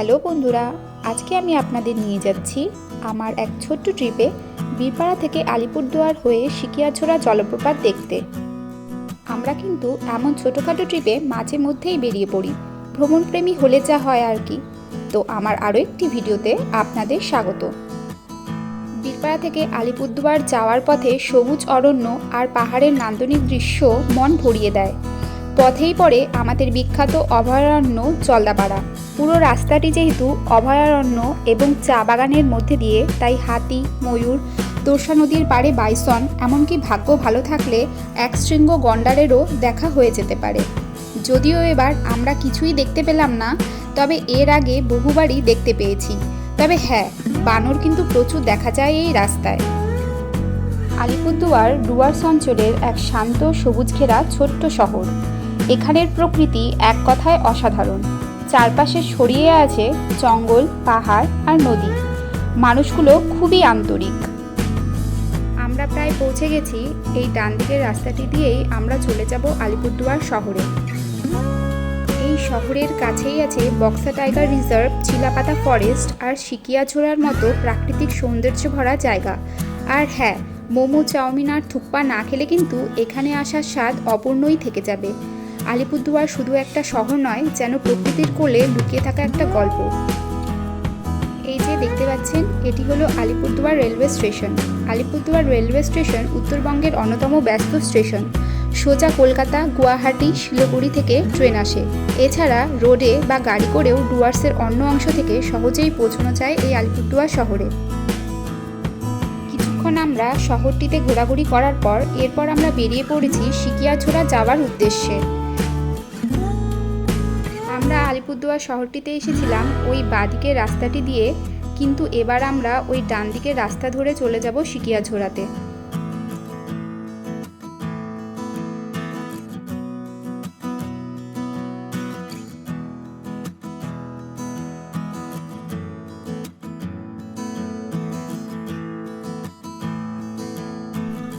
Hello বন্ধুরা, আজকে আমি আপনাদের নিয়ে যাচ্ছি আমার এক ছোট্ট ট্রিপে বীরপাড়া থেকে আলিপুরদুয়ার হয়ে সিকিয়াছড়া জলপ্রপাত দেখতে। আমরা কিন্তু এমন ছোটোখাটো ট্রিপে মাঝে মধ্যেই বেরিয়ে পড়ি। ভ্রমণপ্রেমী হলে যা হয় আর কি। তো আমার আরও একটি ভিডিওতে আপনাদের স্বাগত। বীরপাড়া থেকে আলিপুরদুয়ার যাওয়ার পথে সবুজ অরণ্য আর পাহাড়ের নান্দনিক দৃশ্য মন ভরিয়ে দেয়। পথেই পড়ে আমাদের বিখ্যাত অভয়ারণ্য জলদাপাড়া। পুরো রাস্তাটি যেহেতু অভয়ারণ্য এবং চা বাগানের মধ্যে দিয়ে, তাই হাতি, ময়ূর তোরসা নদীর পাড়ে বাইসন, এমনকি ভাগ্য ভালো থাকলে এক শৃঙ্গ গন্ডারেরও দেখা হয়ে যেতে পারে। যদিও এবার আমরা কিছুই দেখতে পেলাম না, তবে এর আগে বহুবারই দেখতে পেয়েছি। তবে হ্যাঁ বানর কিন্তু প্রচুর দেখা যায় এই রাস্তায়। আলিপুরদুয়ার ডুয়ার্স অঞ্চলের এক শান্ত সবুজ ঘেরা ছোট্ট শহর। এখানের প্রকৃতি এক কথায় অসাধারণ। চারপাশে ছড়িয়ে আছে জঙ্গল, পাহাড় আর নদী। মানুষগুলো খুবই আন্তরিক। আমরা প্রায় পৌঁছে গেছি এই ডান দিকের রাস্তাটি দিয়েই আমরা চলে যাব আলিপুরদুয়ার শহরে। এই শহরের কাছেই আছে Buxa tiger reserve, Chilapata forest আর সিকিয়াঝোড়ার মতো প্রাকৃতিক সৌন্দর্য ভরা জায়গা। আর হ্যাঁ মোমো, চাউমিন আর থুকপা না খেলে কিন্তু এখানে আসার স্বাদ অপূর্ণই থেকে যাবে। আলিপুরদুয়ার শুধু একটা শহর নয়, যেন প্রকৃতির কোলে লুকিয়ে থাকা একটা গল্প। এই যে দেখতে পাচ্ছেন, এটি হলো Alipurduar railway station. Alipurduar railway station উত্তরবঙ্গের অন্যতম ব্যস্ত স্টেশন। সোজা কলকাতা, গুয়াহাটি, শিলিগুড়ি থেকে ট্রেন আসে। এছাড়া রোডে বা গাড়ি করেও ডুয়ার্সের অন্য অংশ থেকে সহজেই পৌঁছানো যায় এই আলিপুরদুয়ার শহরে। কিছুক্ষণ আমরা শহরটিতে ঘোরাঘুরি করার পর, এরপর আমরা বেরিয়ে পড়েছি সিকিয়াছড়া যাওয়ার উদ্দেশ্যে। আলিপুরদুয়ার শহরটিতে এসেছিলাম, ওই বাঁদিকের রাস্তাটি দিয়ে, কিন্তু এবার আমরা ওই ডান দিকের রাস্তা ধরে চলে যাব সিকিয়াঝোড়াতে।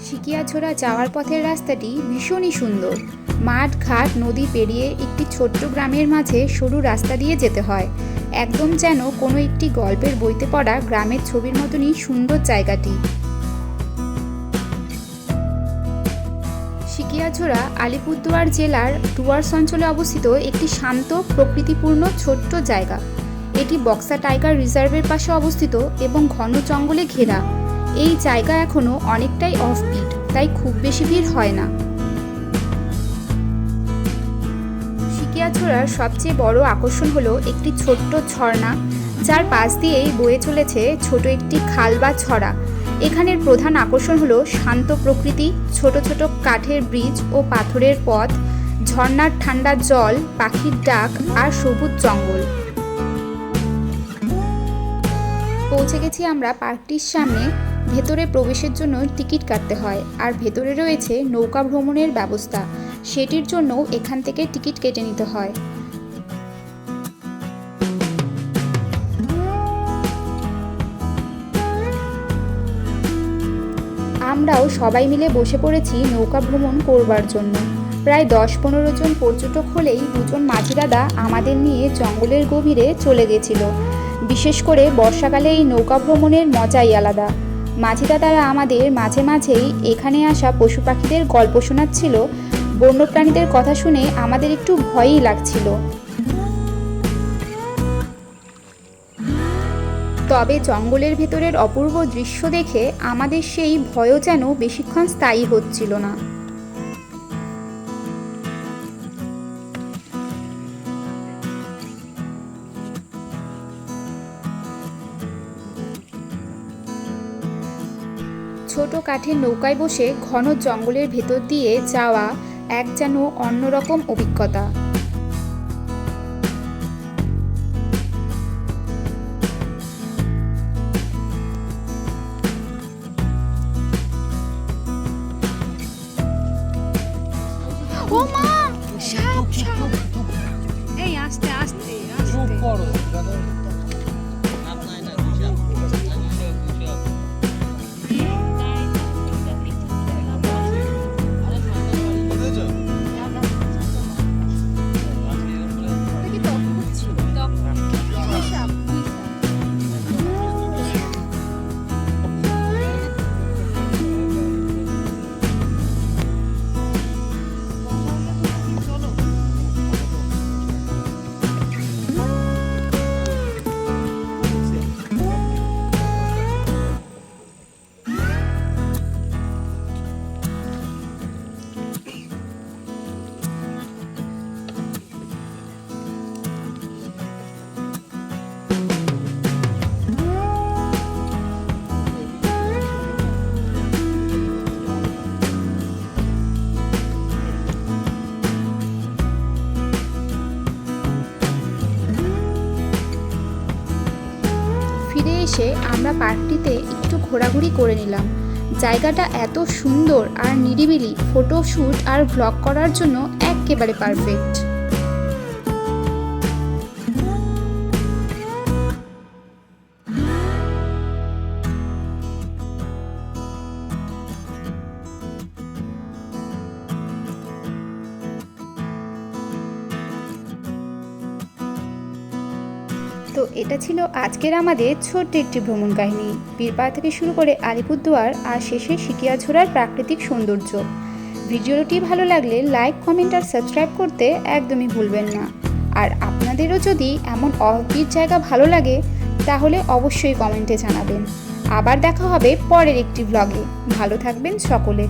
সিকিয়াছড়া যাওয়ার পথের রাস্তাটি ভীষণই সুন্দর। মাঠ ঘাট নদী পেরিয়ে একটি ছোট্ট গ্রামের মাঝে সরু রাস্তা দিয়ে যেতে হয়। একদম যেন কোনো একটি গল্পের বইতে পড়া গ্রামের ছবির মতনই সুন্দর জায়গাটি। সিকিয়াঝোড়া আলিপুরদুয়ার জেলার ডুয়ার্স অঞ্চলে অবস্থিত একটি শান্ত, প্রকৃতিপূর্ণ, ছোট্ট জায়গা। এটি বক্সা টাইগার রিজার্ভের পাশে অবস্থিত এবং ঘন জঙ্গলে ঘেরা। এই জায়গা এখনও অনেকটাই অফবিট, তাই খুব বেশি ভিড় হয় না। সিকিয়াছড়ার সবচেয়ে বড় আকর্ষণ হলো একটি ছোট্ট ঝর্ণা, যার পাশ দিয়েই বয়ে চলেছে ছোট একটি খাল বা ছড়া। এখানের প্রধান আকর্ষণ হলো শান্ত প্রকৃতি, ছোট ছোট কাঠের ব্রিজ ও পাথরের পথ, ঝর্ণার ঠান্ডা জল, পাখির ডাক আর সবুজ জঙ্গল। পৌঁছে গেছি আমরা পার্কটির সামনে। ভেতরে প্রবেশের জন্য টিকিট কাটতে হয়, আর ভেতরে রয়েছে নৌকা ভ্রমণের ব্যবস্থা। সেটির জন্য এখান থেকে টিকিট কেটে নিতে হয়। আমরাও সবাই মিলে বসে পড়েছি নৌকা ভ্রমণ করবার জন্য। প্রায় দশ পনেরো জন পর্যটক হলেই দুজন মাঝি দাদা আমাদের নিয়ে জঙ্গলের গভীরে চলে গেছিল। বিশেষ করে বর্ষাকালে এই নৌকা ভ্রমণের মজাই আলাদা। মাঝি দাদারা আমাদের মাঝে মাঝেই এখানে আসা পশু পাখিদের গল্প শোনাচ্ছিল বন্যপ্রাণীদের কথা শুনে আমাদের একটু ভয়ই লাগছিল। তবে জঙ্গলের ভেতরের অপূর্ব দৃশ্য দেখে আমাদের সেই ভয়ও যেন বেশিক্ষণ স্থায়ী হচ্ছিল না। ছোট কাঠের নৌকায় বসে ঘন জঙ্গলের ভেতর দিয়ে যাওয়া এক যেন অন্যরকম অভিজ্ঞতা। ও মা! এসে আমরা পার্কটিতে একটু ঘোরাঘুরি করে নিলাম। জায়গাটা এত সুন্দর আর নিরিবিলি ফটোশ্যুট আর ব্লগ করার জন্য একেবারে পারফেক্ট। তো এটা ছিল আজকের আমাদের ছোট্ট একটি ভ্রমণ কাহিনী। বীরপাড়া থেকে শুরু করে আলিপুরদুয়ার আর শেষে সিকিয়াঝোড়ার প্রাকৃতিক সৌন্দর্য। ভিডিওটি ভালো লাগলে লাইক, কমেন্ট আর সাবস্ক্রাইব করতে একদমই ভুলবেন না। আর আপনাদেরও যদি এমন অদ্ভুত জায়গা ভালো লাগে, তাহলে অবশ্যই কমেন্টে জানাবেন। আবার দেখা হবে পরের একটি ব্লগে ভালো থাকবেন সকলে।